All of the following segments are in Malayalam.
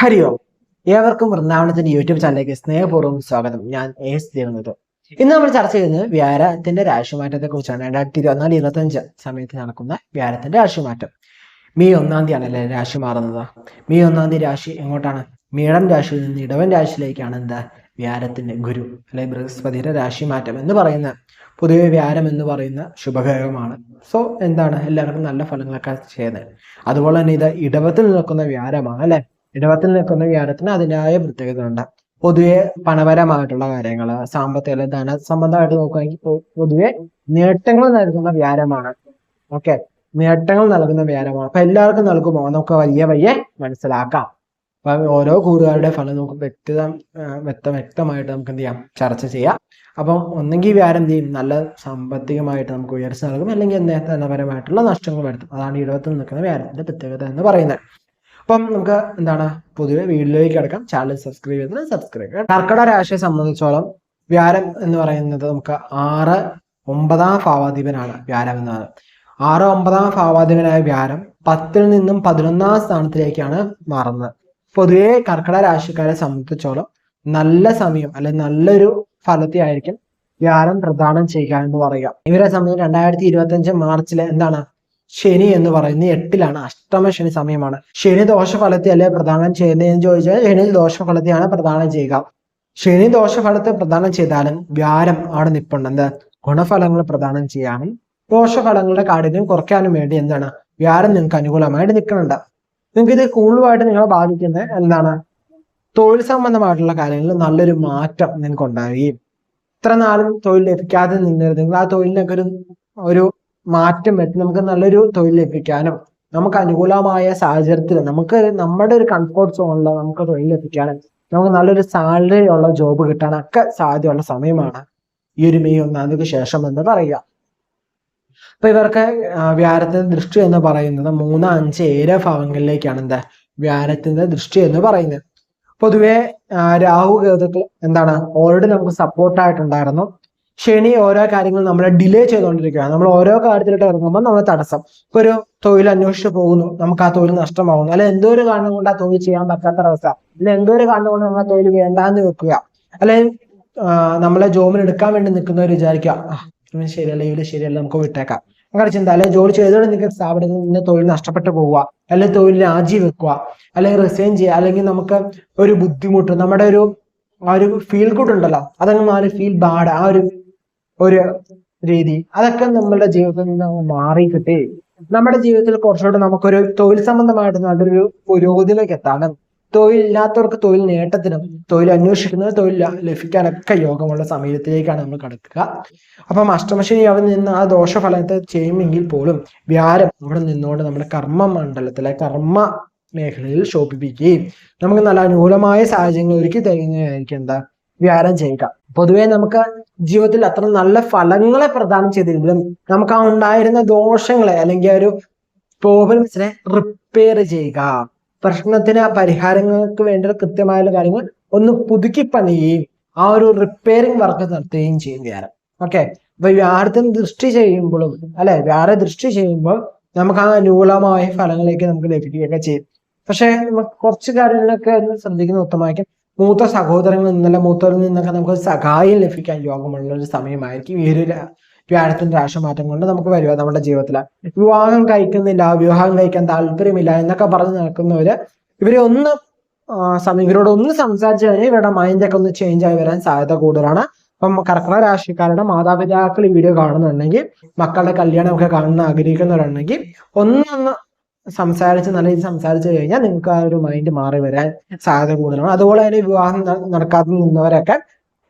ഹരി ഓം ഏവർക്കും വൃന്ദാവനത്തിന്റെ യൂട്യൂബ് ചാനലിലേക്ക് സ്നേഹപൂർവം സ്വാഗതം. ഞാൻ എസ് ദേവനത് ഇന്ന് നമ്മൾ ചർച്ച ചെയ്യുന്നത് വ്യാരത്തിന്റെ രാശിമാറ്റത്തെ കുറിച്ചാണ് രണ്ടായിരത്തി ഇരുപത്തിനാല് ഇരുപത്തഞ്ച് സമയത്ത് നടക്കുന്ന വ്യാരത്തിന്റെ രാശിമാറ്റം. മെയ് ഒന്നാം തീയതി ആണല്ലേ രാശി മാറുന്നത്? മെയ് ഒന്നാം തീയതി രാശി എങ്ങോട്ടാണ്? മീടം രാശിയിൽ നിന്ന് ഇടവൻ രാശിയിലേക്കാണ് എന്താ? വ്യാരത്തിന്റെ ഗുരു അല്ലെ ബൃഹസ്പതിയുടെ രാശിമാറ്റം എന്ന് പറയുന്ന പൊതുവെ വ്യാരം എന്ന് പറയുന്ന ശുഭഗ്രഹമാണ്. സോ എന്താണ്? എല്ലാവർക്കും നല്ല ഫലങ്ങളൊക്കെ ചെയ്യുന്നത്. അതുപോലെ തന്നെ ഇത് ഇടവത്തിൽ നിൽക്കുന്ന വ്യാരമാണ് അല്ലെ? ഇടവത്തിൽ നിൽക്കുന്ന അതിന്റെതായ പ്രത്യേകത ഉണ്ട്. പൊതുവെ പണപരമായിട്ടുള്ള കാര്യങ്ങൾ സാമ്പത്തിക ധന സംബന്ധമായിട്ട് നോക്കുകയാണെങ്കിൽ പൊതുവെ നേട്ടങ്ങൾ നൽകുന്ന വ്യാരമാണ് ഓക്കെ നേട്ടങ്ങൾ നൽകുന്ന വ്യാരമാണ് അപ്പൊ എല്ലാവർക്കും നൽകുമോ? നമുക്ക് വലിയ വലിയ മനസ്സിലാക്കാം. അപ്പൊ ഓരോ കൂറുകാരുടെ ഫലം നമുക്ക് വ്യക്തിത വ്യക്ത വ്യക്തമായിട്ട് നമുക്ക് എന്ത് ചെയ്യാം? ചർച്ച ചെയ്യാം. അപ്പം ഒന്നെങ്കിൽ വ്യാരം എന്ത് ചെയ്യും? നല്ല സാമ്പത്തികമായിട്ട് നമുക്ക് ഉയർച്ച നൽകും. അല്ലെങ്കിൽ ധനപരമായിട്ടുള്ള നഷ്ടങ്ങൾ വരുത്തും. അതാണ് ഇടവത്തിൽ നിൽക്കുന്ന വ്യാരത്തിന്റെ പ്രത്യേകത എന്ന് പറയുന്നത്. അപ്പം നമുക്ക് എന്താണ് പൊതുവെ വീഡിയോയിലേക്ക് കിടക്കാം. ചാനൽ സബ്സ്ക്രൈബ് ചെയ്തത് സബ്സ്ക്രൈബ് ചെയ്യുക കർക്കിടക രാശിയെ സംബന്ധിച്ചോളം വ്യാരം എന്ന് പറയുന്നത് നമുക്ക് ആറ് ഒമ്പതാം ഭാവാധിപനാണ് വ്യാരം എന്ന് പറയുന്നത് ആറ് ഒമ്പതാം ഭാവാധിപനായ വ്യാരം പത്തിൽ നിന്നും പതിനൊന്നാം സ്ഥാനത്തിലേക്കാണ് മാറുന്നത്. പൊതുവെ കർക്കിടക രാശിക്കാരെ സംബന്ധിച്ചോളം നല്ല സമയം അല്ലെങ്കിൽ നല്ലൊരു ഫലത്തെ ആയിരിക്കും വ്യാരം പ്രദാനം ചെയ്യുക എന്ന് പറയുക. ഇവരെ സംബന്ധിച്ച് രണ്ടായിരത്തി ഇരുപത്തി അഞ്ച് മാർച്ചിലെ എന്താണ് ശനി എന്ന് പറയുന്നത് എട്ടിലാണ്. അഷ്ടമ ശനി സമയമാണ്. ശനി ദോഷഫലത്തെ അല്ലെ പ്രദാനം ചെയ്യുന്നതെന്ന് ചോദിച്ചാൽ ശനി ദോഷഫലത്തെയാണ് പ്രദാനം ചെയ്യുക. ശനി ദോഷഫലത്തെ പ്രദാനം ചെയ്താലും വ്യാരം ആണ് നിപ്പുണ്ടെന്ന് ഗുണഫലങ്ങൾ പ്രദാനം ചെയ്യാനും ദോഷഫലങ്ങളുടെ കാഠിന്യം കുറയ്ക്കാനും വേണ്ടി എന്താണ്? വ്യാരം നിങ്ങൾക്ക് അനുകൂലമായിട്ട് നിൽക്കുന്നുണ്ട്. നിങ്ങൾക്ക് ഇത് കൂടുതലായിട്ട് നിങ്ങളെ ബാധിക്കുന്നത് എന്താണ്? തൊഴിൽ സംബന്ധമായിട്ടുള്ള കാര്യങ്ങളിൽ നല്ലൊരു മാറ്റം നിങ്ങൾക്ക് ഉണ്ടാവുകയും ഇത്ര നാളും തൊഴിൽ ലഭിക്കാതെ നിന്നിരുന്നെങ്കിൽ ആ തൊഴിലിനൊക്കെ ഒരു മാറ്റം വരുത്തി നമുക്ക് നല്ലൊരു തൊഴിൽ ലഭിക്കാനും നമുക്ക് അനുകൂലമായ സാഹചര്യത്തിൽ നമുക്ക് നമ്മുടെ ഒരു കംഫോർട്ട് സോണിൽ നമുക്ക് തൊഴിൽ ലഭിക്കാനും നമുക്ക് നല്ലൊരു സാലറി ഉള്ള ജോബ് കിട്ടാനൊക്കെ സാധ്യതയുള്ള സമയമാണ് ഈ ഒരു മെയ് ഒന്നാം തീയതിക്ക് ശേഷം എന്ന് പറയുക. അപ്പൊ ഇവർക്ക് വ്യാരത്തിന്റെ ദൃഷ്ടി എന്ന് പറയുന്നത് മൂന്ന് അഞ്ച് ഏഴ് ഭാവങ്ങളിലേക്കാണ് എന്താ? വ്യാരത്തിന്റെ ദൃഷ്ടി എന്ന് പറയുന്നത്. പൊതുവെ രാഹു കേതുക്കൾ എന്താണ്? ഓൾറെഡി നമുക്ക് സപ്പോർട്ടായിട്ടുണ്ടായിരുന്നു ശനി ഓരോ കാര്യങ്ങൾ നമ്മളെ ഡിലേ ചെയ്തുകൊണ്ടിരിക്കുകയാണ്. നമ്മൾ ഓരോ കാര്യത്തിലോട്ട് ഇറങ്ങുമ്പോൾ നമ്മൾ തടസ്സം. ഇപ്പൊ ഒരു തൊഴിൽ അന്വേഷിച്ച് പോകുന്നു. നമുക്ക് ആ തൊഴിൽ നഷ്ടമാകുന്നു അല്ലെ എന്തോ ഒരു കാരണം കൊണ്ട് ആ തൊഴിൽ ചെയ്യാൻ പറ്റാത്ത അവസ്ഥ അല്ലെ എന്തോ ഒരു കാരണം കൊണ്ട് നമ്മൾ ആ തൊഴിൽ വേണ്ടാന്ന് വെക്കുക? അല്ലെ നമ്മളെ ജോബിന് എടുക്കാൻ വേണ്ടി നിൽക്കുന്നവർ വിചാരിക്കുക "ആ, ഇവൻ ശരിയല്ല ഇവർ ശരിയല്ല നമുക്ക് വിട്ടേക്കാം. അങ്ങനെ ചിന്ത. അല്ലെങ്കിൽ ജോലി ചെയ്തോടെ നിൽക്കുന്ന സ്ഥാപനത്തിൽ നിന്ന് തൊഴിൽ നഷ്ടപ്പെട്ടു പോവുക. അല്ലെങ്കിൽ തൊഴിൽ രാജിവെക്കുക അല്ലെങ്കിൽ റിസൈൻ ചെയ്യുക. അല്ലെങ്കിൽ നമുക്ക് ഒരു ബുദ്ധിമുട്ട് നമ്മുടെ ഒരു ആ ഒരു ഫീൽ ഗുഡ് ഉണ്ടല്ലോ. അതങ്ങ് മാറി ഫീൽ ബാഡ് ആ ഒരു ഒരു രീതി. അതൊക്കെ നമ്മളുടെ ജീവിതത്തിൽ നിന്ന് മാറി കിട്ടി. നമ്മുടെ ജീവിതത്തിൽ കുറച്ചുകൂടെ നമുക്കൊരു തൊഴിൽ സംബന്ധമായിട്ട് നല്ലൊരു പുരോഗതിയിലേക്ക് എത്താനും തൊഴിലില്ലാത്തവർക്ക് തൊഴിൽ നേട്ടത്തിനും തൊഴിൽ അന്വേഷിക്കുന്നത് തൊഴിൽ ലഭിക്കാനൊക്കെ യോഗമുള്ള സമയത്തിലേക്കാണ് നമ്മൾ കടക്കുക. അപ്പം അഷ്ടമശനി അവിടെ നിന്ന് ആ ദോഷഫലത്തെ ചെയ്യുമെങ്കിൽ പോലും വ്യാരം അവിടെ നിന്നുകൊണ്ട് നമ്മുടെ കർമ്മ മണ്ഡലത്തിലെ കർമ്മ മേഖലയിൽ ശോഭിപ്പിക്കുകയും നമുക്ക് നല്ല അനുകൂലമായ സാഹചര്യങ്ങൾ ഒരുക്കി തരുന്നതായിരിക്കും എന്താ? വ്യാരം ചെയ്യുക പൊതുവെ നമുക്ക് ജീവിതത്തിൽ അത്ര നല്ല ഫലങ്ങളെ പ്രദാനം ചെയ്തിരുന്നാലും നമുക്ക് ആ ഉണ്ടായിരുന്ന ദോഷങ്ങളെ അല്ലെങ്കിൽ ഒരു പ്രോബ്ലംസിനെ റിപ്പയർ ചെയ്യുക. പ്രശ്നത്തിന് പരിഹാരങ്ങൾക്ക് വേണ്ട കൃത്യമായ കാര്യങ്ങൾ ഒന്ന് പുതുക്കി പണിയുകയും ആ ഒരു റിപ്പയറിംഗ് വർക്ക് നടത്തുകയും ചെയ്യും വ്യാരം ഓക്കെ അപ്പൊ വ്യാഴത്തിന് ദൃഷ്ടി ചെയ്യുമ്പോഴും അല്ലെ? വ്യാഴ ദൃഷ്ടി ചെയ്യുമ്പോൾ നമുക്ക് ആ അനുകൂലമായ ഫലങ്ങളിലേക്ക് നമുക്ക് ലഭിക്കുകയൊക്കെ ചെയ്യും. പക്ഷെ നമുക്ക് കുറച്ച് കാര്യങ്ങളൊക്കെ ഒന്ന് ശ്രദ്ധിക്കുന്ന ഉത്തമമായിരിക്കും. മൂത്ത സഹോദരങ്ങളിൽ നിന്നല്ല മൂത്തവരിൽ നിന്നൊക്കെ നമുക്ക് സഹായം ലഭിക്കാൻ യോഗമുള്ള ഒരു സമയമായിരിക്കും. ഈ ഒരു വ്യാഴത്തിന്റെ രാശിമാറ്റം കൊണ്ട് നമുക്ക് വരിക നമ്മുടെ ജീവിതത്തിൽ വിവാഹം കഴിക്കുന്നില്ല വിവാഹം കഴിക്കാൻ താല്പര്യമില്ല എന്നൊക്കെ പറഞ്ഞ് നടക്കുന്നവര് ഇവരെ ഒന്ന് ഇവരോട് ഒന്ന് സംസാരിച്ചു കഴിഞ്ഞാൽ ഇവരുടെ മൈൻഡൊക്കെ ഒന്ന് ചേഞ്ച് ആയി വരാൻ സാധ്യത കൂടുതലാണ്. അപ്പം കർക്കട രാശിക്കാരുടെ മാതാപിതാക്കൾ ഈ വീഡിയോ കാണുന്നുണ്ടെങ്കിൽ മക്കളുടെ കല്യാണമൊക്കെ കാണുന്ന ആഗ്രഹിക്കുന്നവരുണ്ടെങ്കിൽ ഒന്നൊന്ന് സംസാരിച്ച് നല്ല രീതിയിൽ സംസാരിച്ചു കഴിഞ്ഞാൽ നിങ്ങൾക്ക് ആ ഒരു മൈൻഡ് മാറി വരാൻ സാധ്യത കൂടുതലാണ്. അതുപോലെ തന്നെ വിവാഹം നടക്കാതെ നിന്നവരൊക്കെ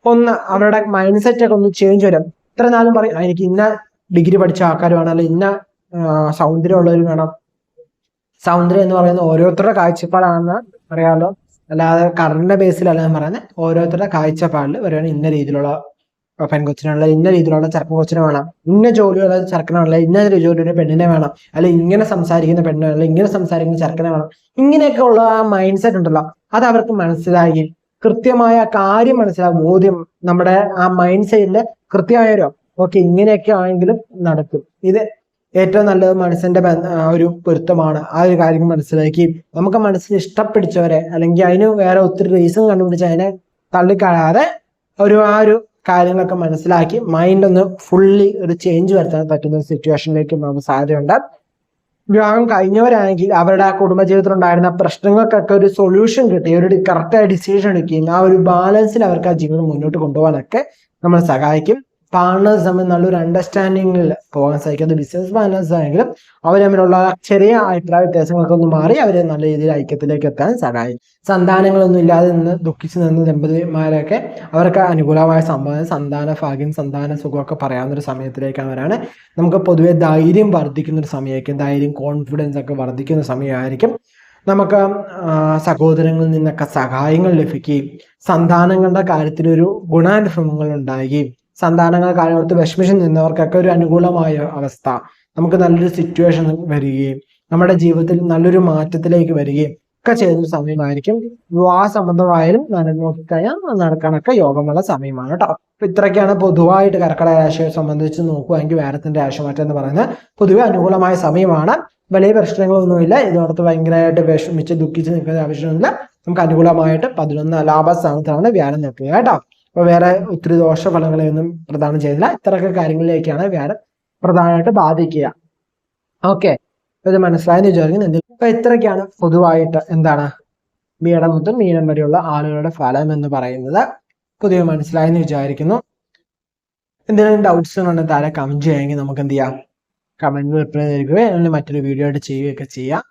ഒന്ന് അവരുടെ മൈൻഡ് സെറ്റ് ഒക്കെ ഒന്ന് ചേഞ്ച് വരും. ഇത്ര നാളും പറയും "ആ, എനിക്ക് ഇന്ന ഡിഗ്രി പഠിച്ച ആൾക്കാർ വേണം അല്ലെങ്കിൽ ഇന്ന സൗന്ദര്യം സൗന്ദര്യമുള്ളവർ വേണം. സൗന്ദര്യം എന്ന് പറയുന്നത് ഓരോരുത്തരുടെ കാഴ്ചപ്പാടാണെന്ന് അറിയാമല്ലോ അല്ലാതെ കറണ്ട് ബേസിലല്ല ഞാൻ പറയുന്നത്. ഓരോരുത്തരുടെ കാഴ്ചപ്പാടിൽ പറയുകയാണ് ഇന്ന രീതിയിലുള്ള പെൺകൊച്ചിനുള്ള ഇന്ന രീതിയിലുള്ള ചെറുപ്പം കൊച്ചിനെ വേണം ഇന്ന ജോലിയുള്ള ചെറുക്കനുള്ള ഇന്ന ജോലിയുടെ പെണ്ണിനെ വേണം അല്ലെ ഇങ്ങനെ സംസാരിക്കുന്ന പെണ്ണിനെ അല്ലെ ഇങ്ങനെ സംസാരിക്കുന്ന ചെറുക്കനെ വേണം. ഇങ്ങനെയൊക്കെ ഉള്ള ആ മൈൻഡ് സെറ്റ് ഉണ്ടല്ലോ. അത് അവർക്ക് മനസ്സിലായി. കൃത്യമായ കാര്യം മനസ്സിലാകും ബോധ്യം നമ്മുടെ ആ മൈൻഡ് സെറ്റിന്റെ കൃത്യമായ ഓക്കെ ഇങ്ങനെയൊക്കെ ആണെങ്കിലും നടക്കും. ഇത് ഏറ്റവും നല്ലത് മനസ്സിന്റെ ഒരു പൊരുത്തമാണ്. ആ ഒരു കാര്യം മനസ്സിലാക്കി. നമുക്ക് മനസ്സിൽ ഇഷ്ടപ്പിടിച്ചവരെ അല്ലെങ്കിൽ അതിന് വേറെ ഒത്തിരി റീസൺ കണ്ടുപിടിച്ച് അതിനെ തള്ളിക്കളയാതെ ഒരു ആ ഒരു കാര്യങ്ങളൊക്കെ മനസ്സിലാക്കി മൈൻഡ് ഒന്ന് ഫുള്ളി ഒരു ചേഞ്ച് വരുത്താൻ പറ്റുന്ന സിറ്റുവേഷനിലേക്ക് നമുക്ക് സാധ്യതയുണ്ട്. വിവാഹം കഴിഞ്ഞവരാണെങ്കിൽ അവരുടെ ആ കുടുംബജീവിതത്തിൽ ഉണ്ടായിരുന്ന പ്രശ്നങ്ങൾക്കൊക്കെ ഒരു സൊല്യൂഷൻ കിട്ടി ഒരു കറക്റ്റായ ഡിസിഷൻ എടുക്കുകയും ആ ഒരു ബാലൻസിൽ അവർക്ക് ആ ജീവിതം മുന്നോട്ട് കൊണ്ടുപോകാനൊക്കെ നമ്മളെ സഹായിക്കും. പാർട്ട്നേഴ്സ് തമ്മിൽ നല്ലൊരു അണ്ടർസ്റ്റാൻഡിങ്ങിൽ പോകാൻ സാധിക്കും. അത് ബിസിനസ് പാർട്ട്നേഴ്സ് ആണെങ്കിലും അവർ തമ്മിലുള്ള ചെറിയ അഭിപ്രായ വ്യത്യാസങ്ങളൊക്കെ ഒന്ന് മാറി അവരെ നല്ല രീതിയിൽ ഐക്യത്തിലേക്ക് എത്താൻ സഹായിക്കും സന്താനങ്ങളൊന്നും ഇല്ലാതെ നിന്ന് ദുഃഖിച്ച് നിന്ന് ദമ്പതിമാരൊക്കെ അവർക്ക് അനുകൂലമായ സംഭവം സന്താന ഭാഗ്യം സന്താന സുഖമൊക്കെ പറയാവുന്ന ഒരു സമയത്തിലേക്കാണ് നമുക്ക് പൊതുവെ ധൈര്യം വർദ്ധിക്കുന്ന ഒരു സമയമായിരിക്കും ധൈര്യം കോൺഫിഡൻസ് ഒക്കെ വർദ്ധിക്കുന്ന സമയമായിരിക്കും. നമുക്ക് സഹോദരങ്ങളിൽ നിന്നൊക്കെ സഹായങ്ങൾ ലഭിക്കുകയും സന്താനങ്ങളുടെ കാര്യത്തിലൊരു ഗുണാനുഭവങ്ങൾ ഉണ്ടാകുകയും സന്താനങ്ങൾ കാലത്ത് വിഷമിച്ച് നിന്നവർക്കൊക്കെ ഒരു അനുകൂലമായ അവസ്ഥ. നമുക്ക് നല്ലൊരു സിറ്റുവേഷൻ വരികയും നമ്മുടെ ജീവിതത്തിൽ നല്ലൊരു മാറ്റത്തിലേക്ക് വരികയും ഒക്കെ ചെയ്യുന്ന സമയമായിരിക്കും. വിവാഹ സംബന്ധമായാലും നോക്കിക്കഴിഞ്ഞാൽ നടക്കാനൊക്കെ യോഗമുള്ള സമയമാണ് കേട്ടോ. അപ്പൊ ഇത്രയൊക്കെയാണ് പൊതുവായിട്ട് കർക്കിടക രാശിയെ സംബന്ധിച്ച് നോക്കുകയാണെങ്കിൽ വേരത്തിന്റെ രാശിമാറ്റം എന്ന് പറയുന്നത് പൊതുവെ അനുകൂലമായ സമയമാണ്. വലിയ പ്രശ്നങ്ങളൊന്നുമില്ല. ഇതോടത്ത് ഭയങ്കരമായിട്ട് വിഷമിച്ച് ദുഃഖിച്ച് നിൽക്കുന്ന ആവശ്യമൊന്നുമില്ല. നമുക്ക് അനുകൂലമായിട്ട് പതിനൊന്ന് ലാഭസ്ഥാനത്താണ് വ്യാഴം നിൽക്കുക കേട്ടോ. അപ്പൊ വേറെ ഒത്തിരി ദോഷഫലങ്ങളെയൊന്നും പ്രദാനം ചെയ്യുന്നില്ല. ഇത്രയൊക്കെ കാര്യങ്ങളിലേക്കാണ് വ്യാഴം പ്രധാനമായിട്ട് ബാധിക്കുക. ഓക്കെ. ഇത് മനസ്സിലായെന്ന് വിചാരിക്കുന്നു. എന്തെങ്കിലും അപ്പൊ ഇത്രയൊക്കെയാണ് പൊതുവായിട്ട് എന്താണ്? മീനം മുതൽ മീനം വരെയുള്ള ആളുകളുടെ ഫലം എന്ന് പറയുന്നത്. പൊതുവെ മനസ്സിലായെന്ന് വിചാരിക്കുന്നു. എന്തെങ്കിലും ഡൗട്ട്സ് ഉണ്ടെങ്കിൽ കമന്റ് ചെയ്യുമെങ്കിൽ നമുക്ക് എന്ത് ചെയ്യാം? കമന്റ് റിപ്ലൈ നൽകുകയോ അല്ലെങ്കിൽ മറ്റൊരു വീഡിയോ ആയിട്ട് ചെയ്യുകയൊക്കെ ചെയ്യാം.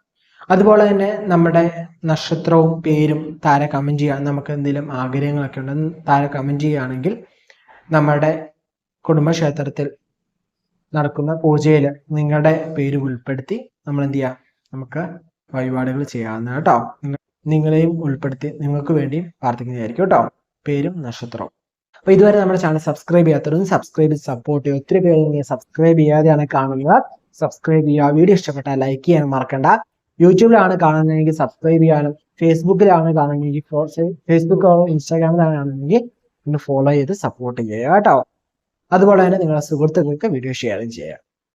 അതുപോലെ തന്നെ നമ്മുടെ നക്ഷത്രവും പേരും താഴെ കമന്റ് ചെയ്യാൻ നമുക്ക് എന്തെങ്കിലും ആഗ്രഹങ്ങളൊക്കെ ഉണ്ടെന്ന് താഴെ കമന്റ് ചെയ്യുകയാണെങ്കിൽ നമ്മുടെ കുടുംബക്ഷേത്രത്തിൽ നടക്കുന്ന പൂജയിൽ നിങ്ങളുടെ പേര് ഉൾപ്പെടുത്തി നമ്മൾ എന്ത് ചെയ്യാം? നമുക്ക് വഴിപാടുകൾ ചെയ്യാവുന്ന കേട്ടോ. നിങ്ങളെയും ഉൾപ്പെടുത്തി നിങ്ങൾക്ക് വേണ്ടിയും പ്രാർത്ഥിക്കുന്നതായിരിക്കും കേട്ടോ. പേരും നക്ഷത്രവും. അപ്പൊ ഇതുവരെ നമ്മുടെ ചാനൽ സബ്സ്ക്രൈബ് ചെയ്യാത്തവരും സബ്സ്ക്രൈബ് ചെയ്ത് സപ്പോർട്ട് ചെയ്യുക ഒത്തിരി പേര് സബ്സ്ക്രൈബ് ചെയ്യാതെയാണ് കാണുന്നത്. സബ്സ്ക്രൈബ് ചെയ്യുക വീഡിയോ ഇഷ്ടപ്പെട്ടാൽ ലൈക്ക് ചെയ്യാൻ മറക്കണ്ട. യൂട്യൂബിലാണ് കാണുന്നതെങ്കിൽ സബ്സ്ക്രൈബ് ചെയ്യാനും ഫേസ്ബുക്കിലാണ് കാണുന്നതെങ്കിൽ ഫേസ്ബുക്കോ ഇൻസ്റ്റാഗ്രാമിലാണ് കാണുന്നതെങ്കിൽ ഒന്ന് ഫോളോ ചെയ്ത് സപ്പോർട്ട് ചെയ്യുക കേട്ടോ. അതുപോലെ തന്നെ നിങ്ങളുടെ സുഹൃത്തുക്കൾക്ക് വീഡിയോ ഷെയറും ചെയ്യുക